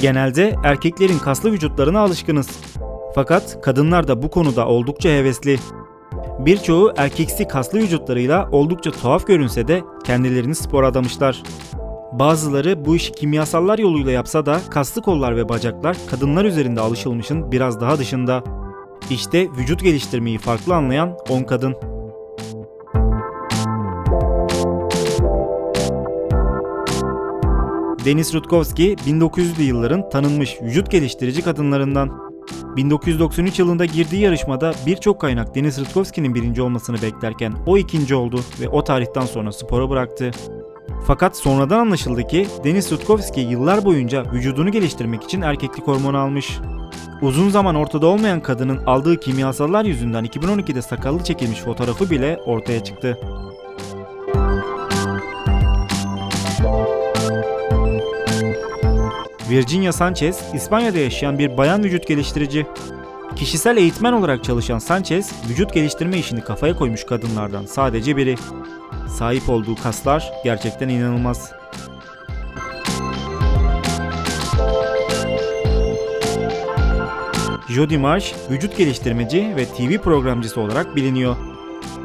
Genelde erkeklerin kaslı vücutlarına alışkınız. Fakat kadınlar da bu konuda oldukça hevesli. Birçoğu erkeksi kaslı vücutlarıyla oldukça tuhaf görünse de kendilerini spora adamışlar. Bazıları bu işi kimyasallar yoluyla yapsa da kaslı kollar ve bacaklar kadınlar üzerinde alışılmışın biraz daha dışında. İşte vücut geliştirmeyi farklı anlayan 10 kadın. Denis Rutkowski 1900'lü yılların tanınmış vücut geliştirici kadınlarından. 1993 yılında girdiği yarışmada birçok kaynak Denis Rutkowski'nin birinci olmasını beklerken o ikinci oldu ve o tarihten sonra sporu bıraktı. Fakat sonradan anlaşıldı ki Denis Rutkowski yıllar boyunca vücudunu geliştirmek için erkeklik hormonu almış. Uzun zaman ortada olmayan kadının aldığı kimyasallar yüzünden 2012'de sakallı çekilmiş fotoğrafı bile ortaya çıktı. Virginia Sanchez, İspanya'da yaşayan bir bayan vücut geliştirici. Kişisel eğitmen olarak çalışan Sanchez, vücut geliştirme işini kafaya koymuş kadınlardan sadece biri. Sahip olduğu kaslar gerçekten inanılmaz. Jody Marsh, vücut geliştirmeci ve TV programcısı olarak biliniyor.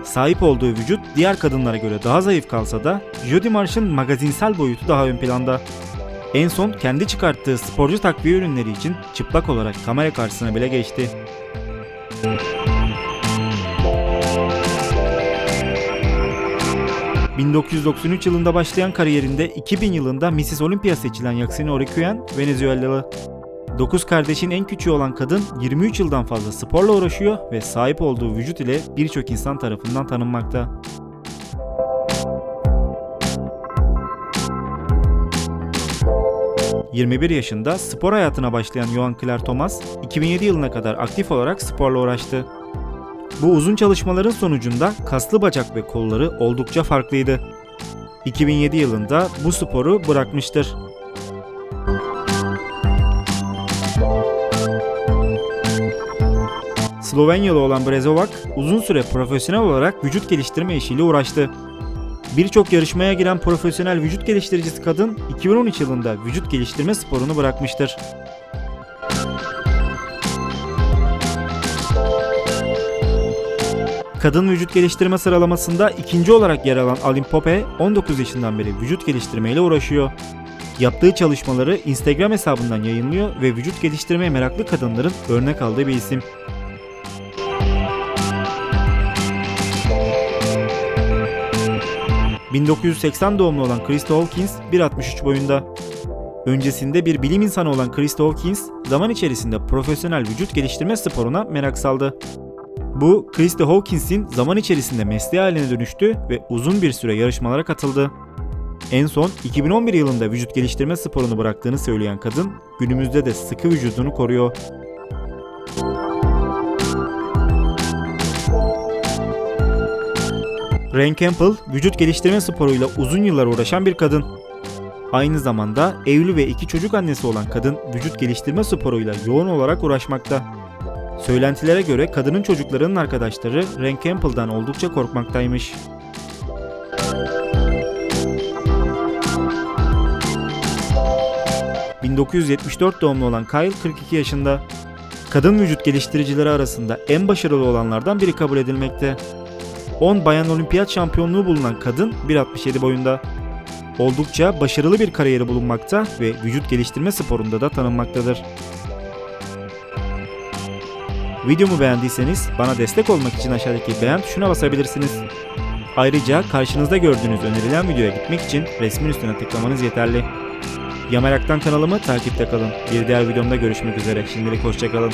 Sahip olduğu vücut diğer kadınlara göre daha zayıf kalsa da Jody Marsh'ın magazinsel boyutu daha ön planda. En son kendi çıkarttığı sporcu takviye ürünleri için çıplak olarak kamera karşısına bile geçti. ...1993 yılında başlayan kariyerinde 2000 yılında Mrs. Olympia seçilen Yaxine Orikuen Venezuelalı. 9 kardeşin en küçüğü olan kadın 23 yıldan fazla sporla uğraşıyor ve sahip olduğu vücut ile birçok insan tarafından tanınmakta. ...21 yaşında spor hayatına başlayan Johan Claire Thomas... ...2007 yılına kadar aktif olarak sporla uğraştı. Bu uzun çalışmaların sonucunda kaslı bacak ve kolları oldukça farklıydı. 2007 yılında bu sporu bırakmıştır. Slovenyalı olan Brezovac uzun süre profesyonel olarak vücut geliştirme işiyle uğraştı. Birçok yarışmaya giren profesyonel vücut geliştiricisi kadın 2013 yılında vücut geliştirme sporunu bırakmıştır. Kadın vücut geliştirme sıralamasında ikinci olarak yer alan Alin Pope 19 yaşından beri vücut geliştirmeyle uğraşıyor. Yaptığı çalışmaları Instagram hesabından yayınlıyor ve vücut geliştirmeye meraklı kadınların örnek aldığı bir isim. ...1980 doğumlu olan Krista Hawkins 1.63 boyunda. Öncesinde bir bilim insanı olan Krista Hawkins, zaman içerisinde profesyonel vücut geliştirme sporuna merak saldı. Bu, Krista Hawkins'in zaman içerisinde mesleği haline dönüştü ve uzun bir süre yarışmalara katıldı. En son 2011 yılında vücut geliştirme sporunu bıraktığını söyleyen kadın, günümüzde de sıkı vücudunu koruyor. Ren Campbell, vücut geliştirme sporuyla uzun yıllar uğraşan bir kadın. Aynı zamanda evli ve iki çocuk annesi olan kadın vücut geliştirme sporuyla yoğun olarak uğraşmakta. Söylentilere göre kadının çocuklarının arkadaşları Ren Campbell'dan oldukça korkmaktaymış. ...1974 doğumlu olan Kyle 42 yaşında. Kadın vücut geliştiricileri arasında en başarılı olanlardan biri kabul edilmekte. 10 bayan olimpiyat şampiyonluğu bulunan kadın 1.67 boyunda. Oldukça başarılı bir kariyeri bulunmakta ve vücut geliştirme sporunda da tanınmaktadır. Videomu beğendiyseniz bana destek olmak için aşağıdaki beğen tuşuna basabilirsiniz. Ayrıca karşınızda gördüğünüz önerilen videoya gitmek için resmin üstüne tıklamanız yeterli. Yamerak'tan kanalımı takipte kalın. Bir diğer videomda görüşmek üzere. Şimdilik hoşçakalın.